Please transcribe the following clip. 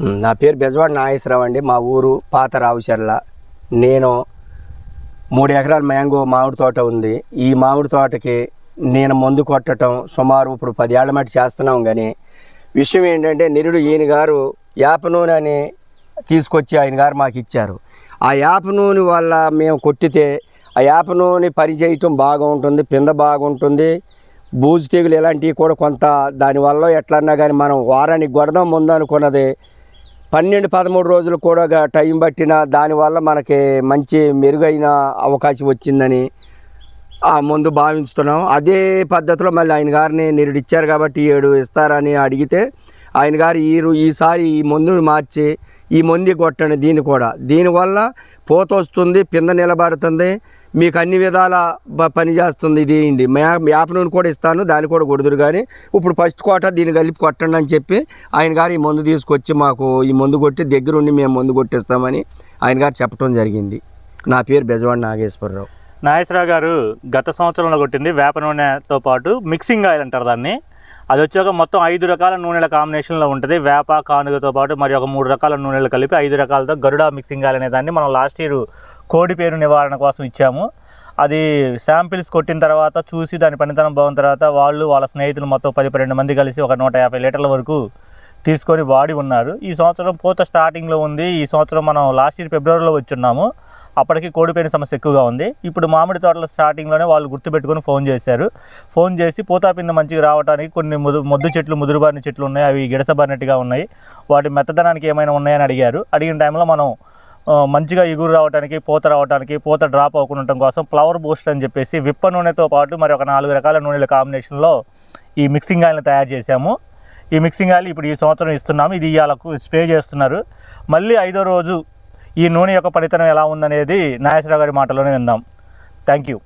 నా పేరు బెజవాడ నాగేశ్వరరావు అండి. మా ఊరు పాత రావుచర్ల. నేను మూడు ఎకరాల మ్యాంగో మామిడి తోట ఉంది. ఈ మామిడి తోటకి నేను మందు కొట్టడం సుమారు ఇప్పుడు పదేళ్ళ మట్టి చేస్తున్నాం కానీ విషయం ఏంటంటే నిరుడు ఈయన గారు యాప నూనె అని తీసుకొచ్చి ఆయన గారు మాకు ఇచ్చారు. ఆ యాప నూనె వల్ల మేము కొట్టితే ఆ యాప నూనె పని చేయటం బాగుంటుంది పింద బాగుంటుంది. బూజు తెగులు ఇలాంటివి కూడా కొంత దానివల్ల ఎట్లన్నా కానీ మనం వారానికి కొడదాం ముందనుకున్నది పన్నెండు పదమూడు రోజులు కూడా టైం పట్టిన దానివల్ల మనకి మంచి మెరుగైన అవకాశం వచ్చిందని ముందు భావిస్తున్నాం అదే పద్ధతిలో మళ్ళీ ఆయన గారిని నిరుడిచ్చారు కాబట్టి ఏడు ఇస్తారని అడిగితే ఆయన గారు ఈ ఈసారి ఈ మందుని మార్చి ఈ మంది కొట్టండి దీన్ని కూడా. దీనివల్ల పూత వస్తుంది పింద నిలబడుతుంది మీకు అన్ని విధాల పని చేస్తుంది ఇది అండి యాప నూనె కూడా ఇస్తాను దాన్ని కూడా కొడుదురు కానీ ఇప్పుడు ఫస్ట్ కోట దీన్ని కలిపి కొట్టండి అని చెప్పి ఆయన గారు ఈ మందు తీసుకొచ్చి మాకు ఈ మందు కొట్టి దగ్గరుండి మేము మందు కొట్టిస్తామని ఆయన గారు చెప్పడం జరిగింది. నా పేరు బెజవాడ నాగేశ్వరరావు. నాగేశ్వరరావు గారు గత సంవత్సరంలో కొట్టింది వేప నూనెతో పాటు మిక్సింగ్ ఆయిల్ అంటారు దాన్ని. అది వచ్చాక మొత్తం ఐదు రకాల నూనెల కాంబినేషన్లో ఉంటుంది. వేప కానుగతో పాటు మరి ఒక మూడు రకాల నూనెలు కలిపి ఐదు రకాలతో గరుడ మిక్సింగ్ అనే దాన్ని మనం లాస్ట్ ఇయర్ కోడి పేరు నివారణ కోసం ఇచ్చాము. అది శాంపిల్స్ కొట్టిన తర్వాత చూసి దాని పనితనం బాగున్న తర్వాత వాళ్ళు వాళ్ళ స్నేహితులు మొత్తం పది పన్నెండు మంది కలిసి ఒక నూట యాభై లీటర్ల వరకు తీసుకొని వాడి ఉన్నారు. ఈ సంవత్సరం పూత స్టార్టింగ్లో ఉంది. ఈ సంవత్సరం మనం లాస్ట్ ఇయర్ ఫిబ్రవరిలో వచ్చున్నాము. అప్పటికి కోడిపోయిన సమస్య ఎక్కువగా ఉంది. ఇప్పుడు మామిడి తోటల స్టార్టింగ్లోనే వాళ్ళు గుర్తుపెట్టుకొని ఫోన్ చేశారు. ఫోన్ చేసి పూతాపింద మంచిగా రావడానికి కొన్ని ముదు మొద్దు చెట్లు ముదురుబారిన చెట్లు ఉన్నాయి. అవి గిడసబారినట్టుగా ఉన్నాయి. వాటి మెత్తదనానికి ఏమైనా ఉన్నాయని అడిగారు. అడిగిన టైంలో మనం మంచిగా ఎగురు రావడానికి పూత రావడానికి పూత డ్రాప్ అవ్వకుండా ఉండటం కోసం ఫ్లవర్ బూస్ట్ అని చెప్పేసి విప్ప నూనెతో పాటు మరి ఒక నాలుగు రకాల నూనెల కాంబినేషన్లో ఈ మిక్సింగ్ ఆయిల్ని తయారు చేశాము. ఈ మిక్సింగ్ ఆయిల్ ఇప్పుడు ఈ సంవత్సరం ఇస్తున్నాము. ఇది ఇవాళకు స్ప్రే చేస్తున్నారు. మళ్ళీ ఐదో రోజు ఈ నూనె యొక్క పనితనం ఎలా ఉందనేది నాగేశ్వరరావు గారి మాటలోనే విందాం. Thank you